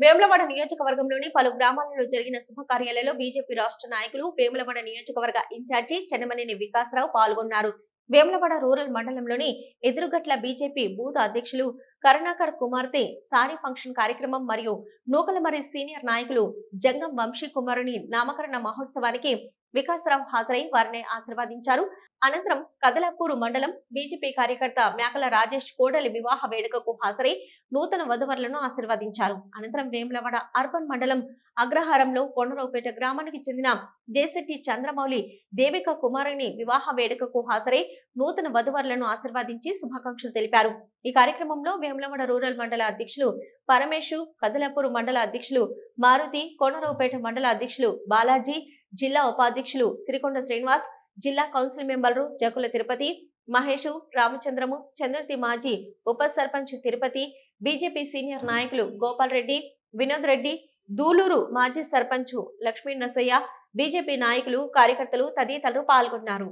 వేములవాడ నియోజకవర్గంలోని పలు గ్రామాలలో జరిగిన శుభకార్యాలలో బీజేపీ రాష్ట్ర నాయకులు వేములవాడ నియోజకవర్గ ఇన్ఛార్జి చెన్నమనేని వికాసరావు పాల్గొన్నారు. వేములవాడ రూరల్ మండలంలోని ఎదురుగట్ల బీజేపీ బూత్ అధ్యక్షులు కరుణాకర్ కుమార్తె సారీ ఫంక్షన్ కార్యక్రమం మరియు నూకలమరి సీనియర్ నాయకులు జంగం వంశీ కుమారుని నామకరణ మహోత్సవానికి వికాసరావు హాజరై వారిని ఆశీర్వదించారు. అనంతరం కదలాపూరు మండలం బీజేపీ కార్యకర్త మేకల రాజేష్ కోడలి వివాహ వేడుకకు హాజరై నూతన వధువరులను ఆశీర్వదించారు. అనంతరం వేములవాడ అర్బన్ మండలం అగ్రహారంలో కొండరావుపేట గ్రామానికి చెందిన దేశెట్టి చంద్రమౌళి దేవిక కుమారుని వివాహ వేడుకకు హాజరై నూతన వధువరులను ఆశీర్వదించి శుభాకాంక్షలు తెలిపారు. ఈ కార్యక్రమంలో వేములవాడ రూరల్ మండల అధ్యక్షులు పరమేశు కదలాపూర్ మండల అధ్యక్షులు మారుతి కొండరావుపేట మండల అధ్యక్షులు బాలాజీ జిల్లా ఉపాధ్యక్షులు సిరికొండ శ్రీనివాస్ జిల్లా కౌన్సిల్ మెంబర్లు జకుల తిరుపతి మహేషు రామచంద్రము చంద్రతి మాజీ ఉప సర్పంచ్ తిరుపతి బీజేపీ సీనియర్ నాయకులు గోపాల్ రెడ్డి వినోద్ రెడ్డి దూలూరు మాజీ సర్పంచ్ లక్ష్మీ నసయ్య బీజేపీ నాయకులు కార్యకర్తలు తదితరులు పాల్గొన్నారు.